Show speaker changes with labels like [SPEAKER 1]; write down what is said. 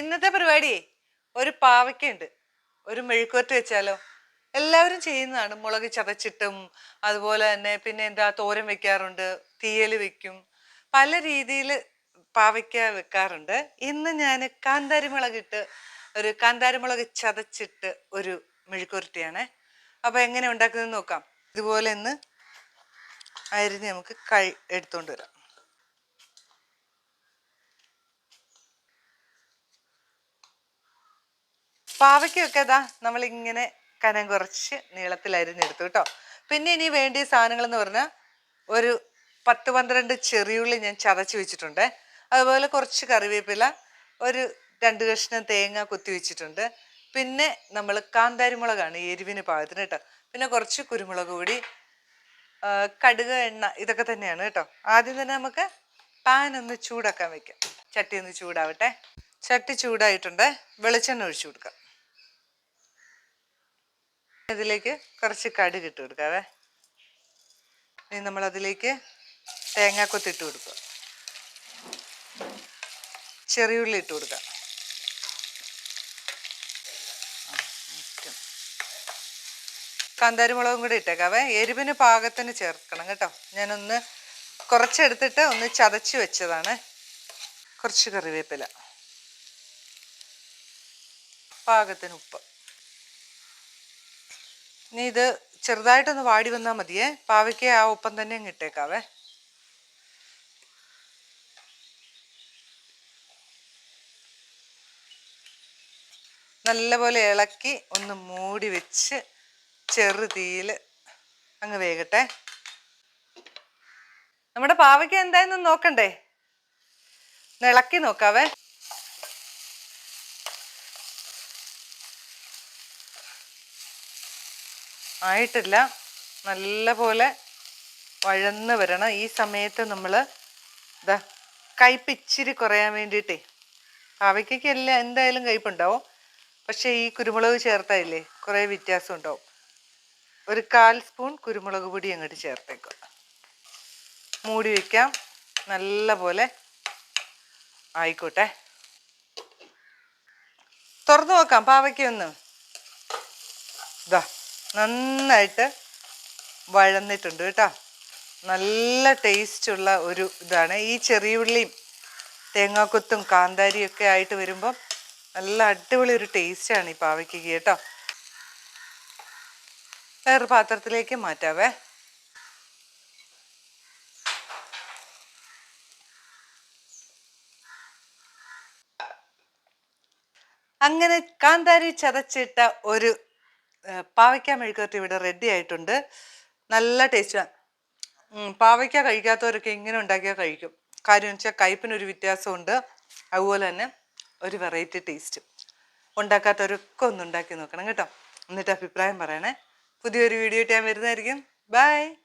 [SPEAKER 1] ഇന്നത്തെ പരിപാടി ഒരു പാവയ്ക്കുണ്ട്. ഒരു മെഴുക്കുവരട്ട് വെച്ചാലോ? എല്ലാവരും ചെയ്യുന്നതാണ്. മുളക് ചതച്ചിട്ടും അതുപോലെ തന്നെ പിന്നെ എന്താ തോരൻ വെക്കാറുണ്ട് തീയൽ വെക്കും. പല രീതിയിൽ പാവയ്ക്ക വെക്കാറുണ്ട്. ഇന്ന് ഞാൻ കാന്താരി മുളകിട്ട് ഒരു കാന്താരി മുളക് ചതച്ചിട്ട് ഒരു മെഴുക്കുരുട്ടിയാണ് അപ്പോൾ എങ്ങനെ ഉണ്ടാക്കുന്നത് നോക്കാം. ഇതുപോലെ ഒന്ന് അരിഞ്ഞ് നമുക്ക് കഴി എടുത്തുകൊണ്ട് വരാം. പാവയ്ക്കൊക്കെ അതാ നമ്മളിങ്ങനെ കനം കുറച്ച് നീളത്തിൽ അരിഞ്ഞെടുത്തു കേട്ടോ. പിന്നെ ഇനി വേണ്ടിയ സാധനങ്ങൾ എന്ന് പറഞ്ഞാൽ ഒരു പത്ത് പന്ത്രണ്ട് ചെറിയുള്ളി ഞാൻ ചതച്ച് വെച്ചിട്ടുണ്ട്. അതുപോലെ കുറച്ച് കറിവേപ്പില ഒരു രണ്ട് കഷ്ണം തേങ്ങ കുത്തി വെച്ചിട്ടുണ്ട്. പിന്നെ നമ്മൾ കാന്താരിമുളകാണ് എരിവിന് പാകത്തിന് കേട്ടോ. പിന്നെ കുറച്ച് കുരുമുളക് കൂടി കടുക് എണ്ണ ഇതൊക്കെ തന്നെയാണ് കേട്ടോ. ആദ്യം തന്നെ നമുക്ക് പാൻ ഒന്ന് ചൂടാക്കാൻ വെക്കാം. ചട്ടി ഒന്ന് ചൂടാവട്ടെ. ചട്ടി ചൂടായിട്ടുണ്ട്. വെളിച്ചെണ്ണ ഒഴിച്ചു കൊടുക്കാം. ഇതിലേക്ക് കുറച്ച് കടുക് ഇട്ട് കൊടുക്കാവേ. ഇനി നമ്മൾ അതിലേക്ക് തേങ്ങാക്കൊത്ത് ഇട്ട് കൊടുക്കുക. ചെറിയുള്ളി ഇട്ട് കൊടുക്കാം ആ, കാന്താരി മുളകും കൂടി ഇട്ടേക്കാവേ. എരിവിന് പാകത്തിന് ചേർക്കണം കേട്ടോ. ഞാനൊന്ന് കുറച്ചെടുത്തിട്ട് ഒന്ന് ചതച്ച് വെച്ചതാണ്. കുറച്ച് കറിവേപ്പില. പാകത്തിന് ഉപ്പ്. ഇനി ഇത് ചെറുതായിട്ടൊന്ന് വാടി വന്നാൽ മതിയേ. പാവയ്ക്ക് ആ ഒപ്പം തന്നെ അങ്ങ് ഇട്ടേക്കാവേ. നല്ലപോലെ ഇളക്കി ഒന്ന് മൂടി വെച്ച് ചെറു തീയിൽ അങ്ങ് വേകട്ടെ. നമ്മുടെ പാവയ്ക്ക് എന്തായെന്ന് നോക്കണ്ടേ? ഇളക്കി നോക്കാവേ. ആയിട്ടില്ല. നല്ല പോലെ വഴന്ന് വരണം. ഈ സമയത്ത് നമ്മൾ ഇതാ കയ്പ് ഇച്ചിരി കുറയാൻ വേണ്ടിയിട്ടേ. പാവയ്ക്കൊക്കെ എല്ലാം എന്തായാലും കയ്പുണ്ടാവും. പക്ഷേ ഈ കുരുമുളക് ചേർത്തായില്ലേ കുറേ വ്യത്യാസം ഉണ്ടാവും ഒരു കാൽ സ്പൂൺ കുരുമുളക് പൊടി അങ്ങോട്ട് ചേർത്തേക്കുക. മൂടി വയ്ക്കാം നല്ല പോലെ ആയിക്കോട്ടെ. തുറന്നു നോക്കാം പാവയ്ക്കൊന്ന്. ഇതാ നന്നായിട്ട് വഴന്നിട്ടുണ്ട് കേട്ടോ. നല്ല ടേസ്റ്റുള്ള ഒരു ഇതാണ്. ഈ ചെറിയ ഉള്ളിയും തേങ്ങാക്കൊത്തും കാന്താരിയും ഒക്കെ ആയിട്ട് വരുമ്പം നല്ല അടിപൊളി ഒരു ടേസ്റ്റാണ് ഈ പാവയ്ക്ക് കേട്ടോ. വേറൊരു പാത്രത്തിലേക്ക് മാറ്റാവേ. അങ്ങനെ കാന്താരി ചതച്ചിട്ട ഒരു പാവയ്ക്ക മെഴുകുവരട്ടി ഇവിടെ റെഡി ആയിട്ടുണ്ട്. നല്ല ടേസ്റ്റാണ് പാവയ്ക്ക കഴിക്കാത്തവരൊക്കെ ഇങ്ങനെ ഉണ്ടാക്കിയാൽ കഴിക്കും. കാര്യം വെച്ചാൽ കയ്പിനൊരു വ്യത്യാസമുണ്ട്. അതുപോലെ തന്നെ ഒരു വെറൈറ്റി ടേസ്റ്റ് ഉണ്ടാക്കാത്തവരൊക്കെ ഒന്ന് ഉണ്ടാക്കി നോക്കണം കേട്ടോ. എന്നിട്ട് അഭിപ്രായം പറയണേ. പുതിയൊരു വീഡിയോ ഇട്ട് ഞാൻ വരുന്നതായിരിക്കും. ബൈ